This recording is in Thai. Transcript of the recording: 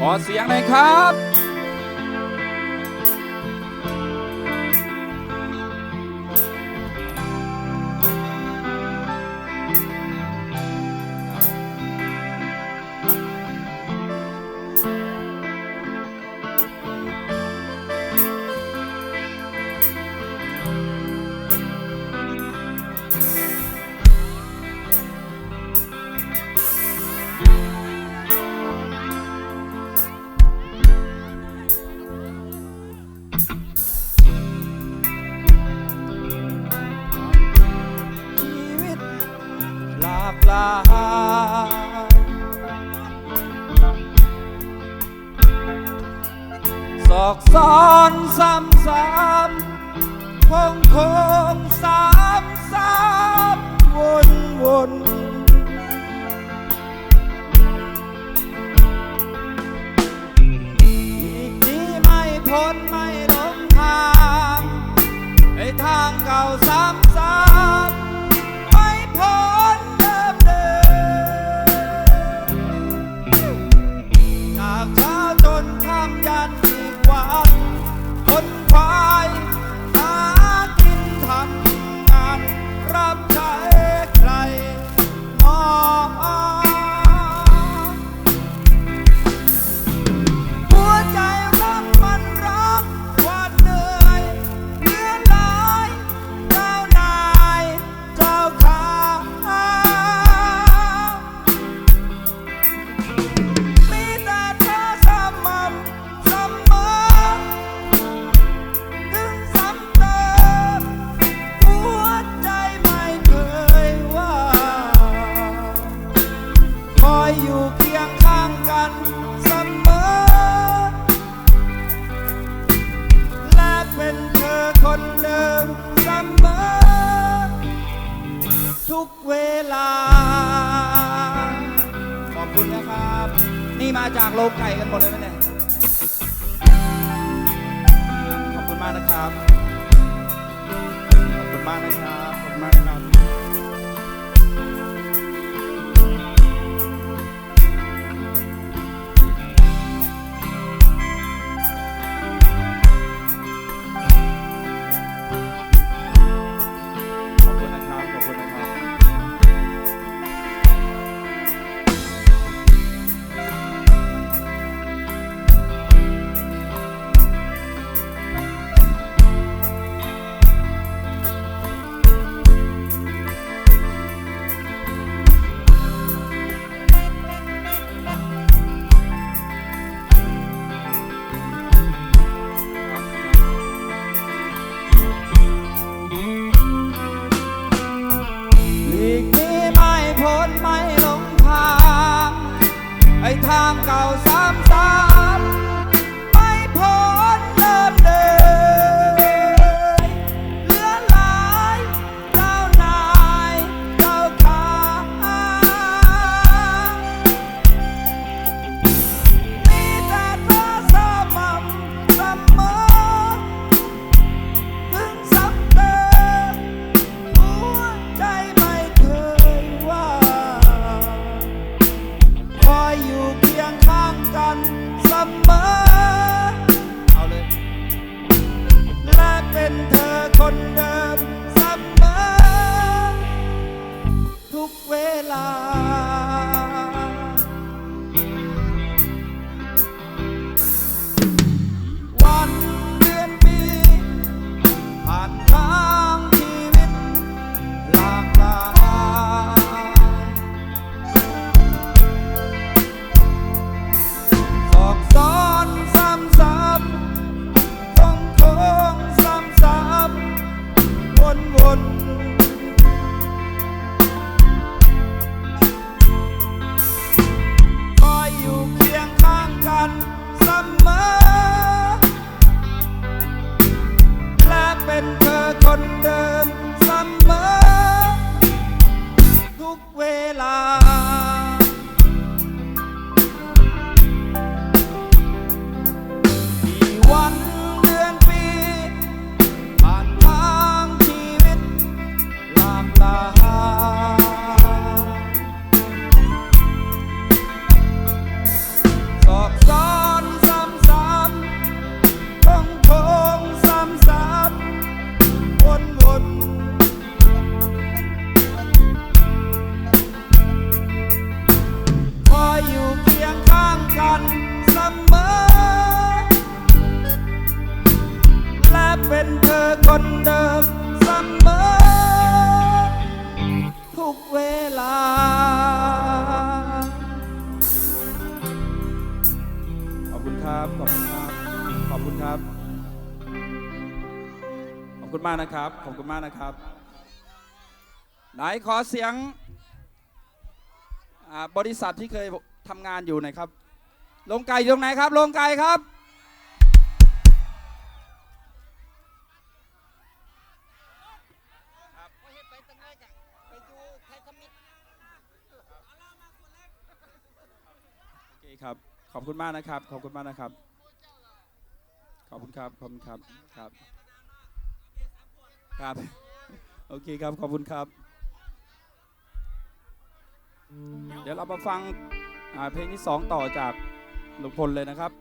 ขอเสียงหน่อยครับ สอกซ้อนซ้ำซ้ำคงคงซ้ำซ้ำวนวน ครับ นี่มาจากโลกไก่กันหมดเลยไหมเนี่ยขอบคุณมากนะครับ ขอบคุณมากนะครับขอบคุณมาก ทางเก่า คนเดิมเสมอทุกเวลา 未来。 ครับ ขอบคุณครับ ขอบคุณครับ ขอบคุณมากนะครับ ขอบคุณมากนะครับ ไหนขอเสียงบริษัทที่เคยทำงานอยู่หน่อยครับโรงไก่อยู่ตรงไหนครับโรงไก่ครับครับ ขอบคุณมากนะครับ ขอบคุณมากนะครับ ขอบคุณครับ ขอบคุณครับ ครับ ครับ โอเคครับ ขอบคุณครับ เดี๋ยวเรามาฟังเพลงที่สองต่อจากลุงพลเลยนะครับ